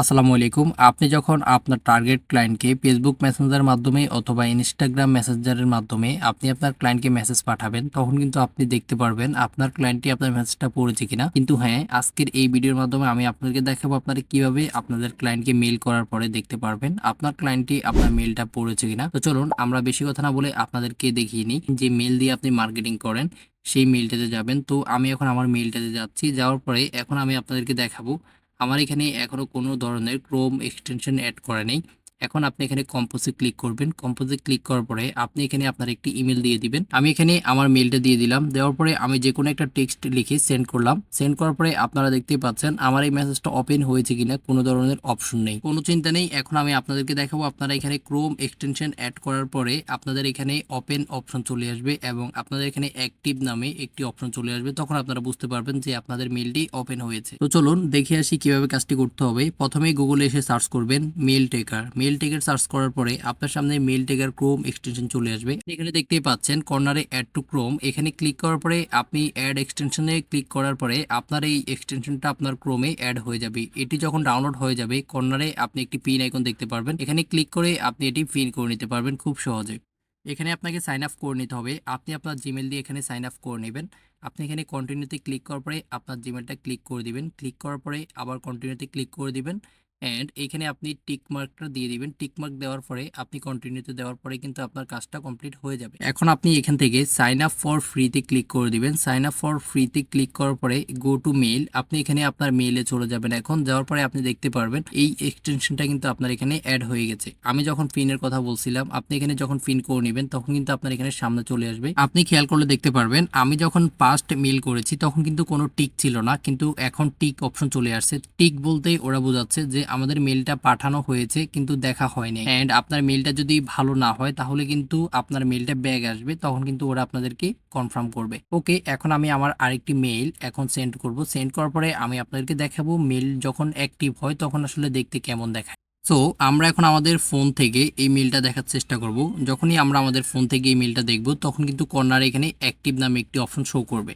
আসসালামু আলাইকুম। আপনি যখন আপনার টার্গেট ক্লায়েন্টকে ফেসবুক মেসেঞ্জার মাধ্যমে অথবা ইনস্টাগ্রাম মেসেঞ্জারের মাধ্যমে আপনি আপনার ক্লায়েন্টকে মেসেজ পাঠাবেন, তখন কিন্তু আপনি দেখতে পারবেন আপনার ক্লায়েন্টটি আপনার মেসেজটা পড়েছে কিনা। কিন্তু হ্যাঁ আজকের এই ভিডিওর মাধ্যমে আমি আপনাদেরকে দেখাবো আপনারা কীভাবে আপনাদের ক্লায়েন্টকে মেল করার পরে দেখতে পারবেন আপনার ক্লায়েন্টটি আপনার মেলটা পড়েছে কিনা। তো চলুন, আমরা বেশি কথা না বলে আপনাদেরকে দেখিয়ে নিই যে মেল দিয়ে আপনি মার্কেটিং করেন, সেই মেলটাতে যাবেন। তো আমি এখন আমার মেলটাতে যাচ্ছি, যাওয়ার পরে এখন আমি আপনাদেরকে দেখাবো আমার এখানে এখনও কোনো ধরনের ক্রোম এক্সটেনশন অ্যাড করা নেই। এখন আপনি এখানে কম্পোজে ক্লিক করবেন। কম্পোজে ক্লিক করার পরে আপনি এখানে আপনার একটি ইমেল দিয়ে দিবেন। আমি এখানে আমার মেলটা দিয়ে দিলাম। দেওয়ার পরে আমি যে কোনো একটা টেক্সট লিখে সেন্ড করলাম। সেন্ড করার পরে আপনারা দেখতেই পাচ্ছেন আমার এই মেসেজটা ওপেন হয়েছে কিনা, কোনো ধরনের অপশন নেই। কোনো চিন্তা নেই। এখন আমি আপনাদেরকে দেখাবো আপনারা এখানে ক্রোম এক্সটেনশন অ্যাড করার পরে আপনাদের এখানে ওপেন অপশন চলে আসবে এবং আপনাদের এখানে অ্যাক্টিভ নামে একটি অপশন চলে আসবে। তখন আপনারা বুঝতে পারবেন যে আপনাদের মেলটি ওপেন হয়েছে। তো চলুন দেখে আসি কীভাবে কাজটি করতে হবে। প্রথমেই গুগলে এসে সার্চ করবেন mail taker mail taker search করার পরে আপনার সামনে মেল টেকার ক্রোম এক্সটেনশন চলে আসবে। এখানে দেখতেই পাচ্ছেন কর্নারে অ্যাড টু ক্রোম এখানে ক্লিক করার পরে আপনি অ্যাড এক্সটেনশনে ক্লিক করার পরে আপনার এই এক্সটেনশনটা আপনার ক্রোমে অ্যাড হয়ে যাবে। এটি যখন ডাউনলোড হয়ে যাবে কর্নারে আপনি একটি পিন আইকন দেখতে পারবেন। এখানে ক্লিক করে আপনি এটি পিন করে নিতে পারবেন খুব সহজে। এখানে আপনাকে সাইন আপ করে নিতে হবে। আপনি আপনার জিমেল দিয়ে এখানে সাইন আপ করে নেবেন। আপনি এখানে কন্টিনিউতে ক্লিক করার পরে আপনার জিমেলটা ক্লিক করে দিবেন। ক্লিক করার পরে আবার কন্টিনিউতে ক্লিক করে দিবেন। অ্যান্ড এখানে আপনি টিক মার্কটা দিয়ে দিবেন। টিক মার্ক দেওয়ার পরে, আপনি কন্টিনিউতে দেওয়ার পরে কিন্তু আপনার কাজটা কমপ্লিট হয়ে যাবে। এখন আপনি এখান থেকে সাইন আপ ফর ফ্রিতে ক্লিক করে দিবেন। সাইন আপ ফর ফ্রিতে ক্লিক করার পরে গো টু মেল আপনি এখানে আপনার মেইলে চলে যাবেন। এখন যাওয়ার পরে আপনি দেখতে পারবেন, এই এক্সটেনশনটা কিন্তু আপনার এখানে অ্যাড হয়ে গেছে। আমি যখন পিনের কথা বলছিলাম, আপনি এখানে যখন পিন করে নেবেন, তখন কিন্তু আপনার এখানে সামনে চলে আসবে। আপনি খেয়াল করলে দেখতে পারবেন, আমি যখন পাস্ট মেল করেছি, তখন কিন্তু কোনো টিক ছিল না। কিন্তু এখন টিক অপশন চলে আসছে। টিক বলতেই ওরা বোঝাচ্ছে যে আমাদের মেলটা পাঠানো হয়েছে, কিন্তু দেখা হয়নি। অ্যান্ড আপনার মেলটা যদি ভালো না হয়, তাহলে কিন্তু আপনার মেলটা ব্যাগ আসবে, তখন কিন্তু ওরা আপনাদেরকে কনফার্ম করবে। ওকে এখন আমি আমার আরেকটি মেইল এখন সেন্ড করব। সেন্ড করার পরে আমি আপনাদেরকে দেখাবো মেল যখন অ্যাক্টিভ হয়, তখন আসলে দেখতে কেমন দেখায়। সো আমরা এখন আমাদের ফোন থেকে এই মেলটা দেখার চেষ্টা করব। যখনই আমরা আমাদের ফোন থেকে এই মেলটা দেখব, তখন কিন্তু কর্নারে এখানে অ্যাক্টিভ নামে একটি অপশন শো করবে।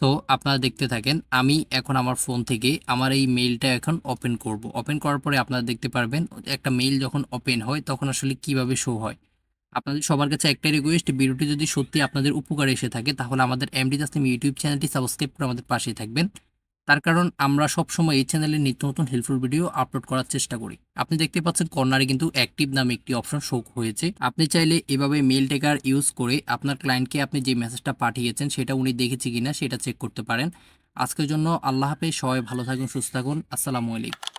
সো আপনারা দেখতে থাকেন, আমি এখন আমার ফোন থেকে আমার এই মেইলটা এখন ওপেন করব। ওপেন করার পরে আপনারা দেখতে পারবেন, একটা মেইল যখন ওপেন হয়, তখন আসলে কীভাবে শো হয়। আপনাদের সবার কাছে একটাই রিকোয়েস্ট ভিডিওটি যদি সত্যি আপনাদের উপকারে এসে থাকে, তাহলে আমাদের এমডি জাসলিম ইউটিউব চ্যানেলটি সাবস্ক্রাইব করে আমাদের পাশেই থাকবেন। তার কারণ আমরা সবসময় এই চ্যানেলে নিত্য নতুন হেল্পফুল ভিডিও আপলোড করার চেষ্টা করি। আপনি দেখতে পাচ্ছেন কর্নারে কিন্তু অ্যাক্টিভ নামে একটি অপশন শো হয়েছে। আপনি চাইলে এভাবে মেল টেকার ইউজ করে আপনার ক্লায়েন্টকে আপনি যে মেসেজটা পাঠিয়েছেন সেটা উনি দেখেছে কিনা সেটা চেক করতে পারেন। আজকের জন্য আল্লাহ হাফেজ, সবাই ভালো থাকুন, সুস্থ থাকুন। আসসালামু আলাইকুম।